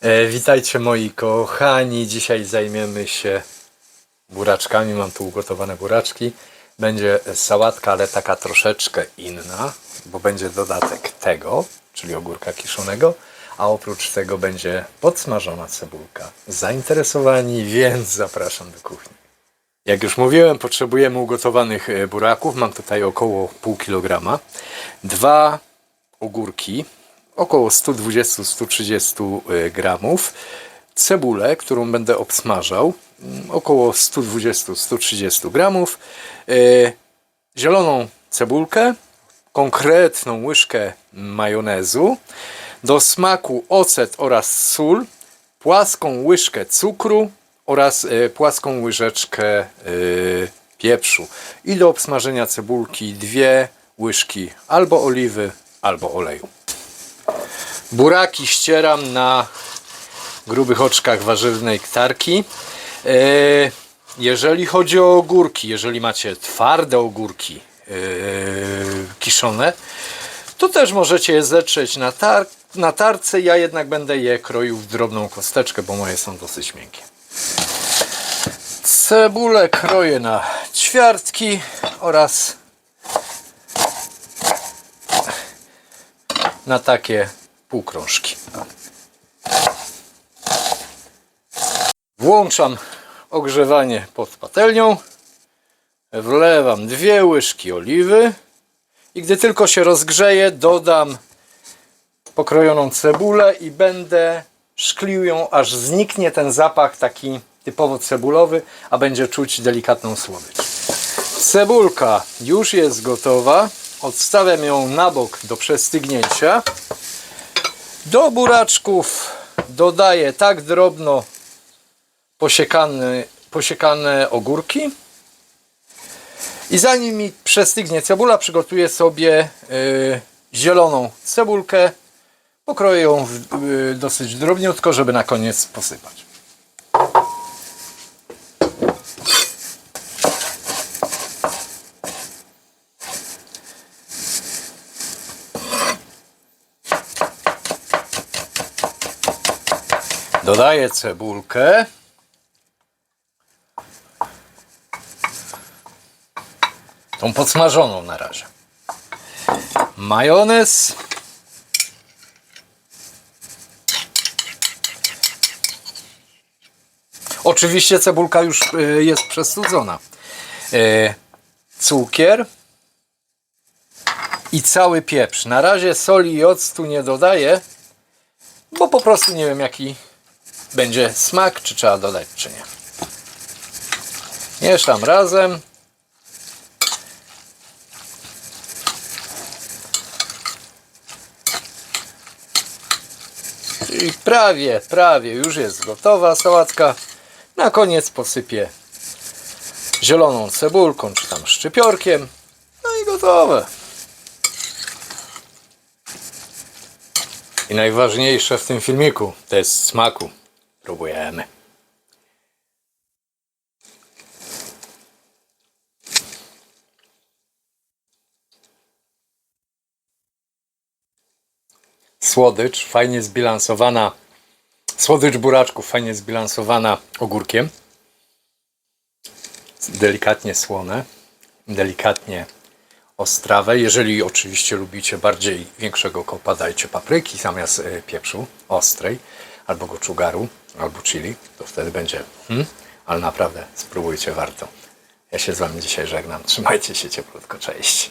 E, witajcie moi kochani. Dzisiaj zajmiemy się buraczkami. Mam tu ugotowane buraczki. Będzie sałatka, ale taka troszeczkę inna, bo będzie dodatek tego, czyli ogórka kiszonego, a oprócz tego będzie podsmażona cebulka. Zainteresowani, więc zapraszam do kuchni. Jak już mówiłem, potrzebujemy ugotowanych e, buraków. Mam tutaj około pół kilograma. Dwa ogórki, około 120-130 y, gramów, cebulę, którą będę obsmażał, mm, około 120-130 gramów, y, zieloną cebulkę, konkretną łyżkę majonezu, do smaku ocet oraz sól, płaską łyżkę cukru oraz y, płaską łyżeczkę pieprzu. I do obsmażenia cebulki dwie łyżki albo oliwy, albo oleju. Buraki ścieram na grubych oczkach warzywnej ktarki. E, Jeżeli chodzi o ogórki, jeżeli macie twarde ogórki e, kiszone, to też możecie je zetrzeć na, tar na tarce. Ja jednak będę je kroił w drobną kosteczkę, bo moje są dosyć miękkie. Cebulę kroję na ćwiartki oraz na takie półkrążki. Włączam ogrzewanie pod patelnią. Wlewam dwie łyżki oliwy i gdy tylko się rozgrzeje, dodam pokrojoną cebulę i będę szklił ją, aż zniknie ten zapach taki typowo cebulowy, a będzie czuć delikatną słodycz. Cebulka już jest gotowa. Odstawiam ją na bok do przestygnięcia. Do buraczków dodaję tak drobno posiekane, posiekane ogórki. I zanim mi przestygnie cebula, przygotuję sobie y, zieloną cebulkę. Pokroję ją w, y, dosyć drobniutko, żeby na koniec posypać. Dodaję cebulkę. Tą podsmażoną na razie. Majonez. Oczywiście cebulka już y, jest przestudzona. Y, Cukier i cały pieprz. Na razie soli i octu nie dodaję, bo po prostu nie wiem jaki będzie smak, czy trzeba dodać, czy nie. Mieszam razem. I prawie, prawie już jest gotowa sałatka. Na koniec posypię zieloną cebulką, czy tam szczypiorkiem. No i gotowe. I najważniejsze w tym filmiku to jest smaku. Słodycz fajnie zbilansowana. Słodycz buraczków fajnie zbilansowana ogórkiem. Delikatnie słone, delikatnie ostrawe. Jeżeli oczywiście lubicie bardziej większego kopa, dajcie papryki zamiast y, pieprzu ostrej, albo goczugaru, albo chili, to wtedy będzie. Hmm? Ale naprawdę spróbujcie, warto. Ja się z Wami dzisiaj żegnam. Trzymajcie się cieplutko, cześć.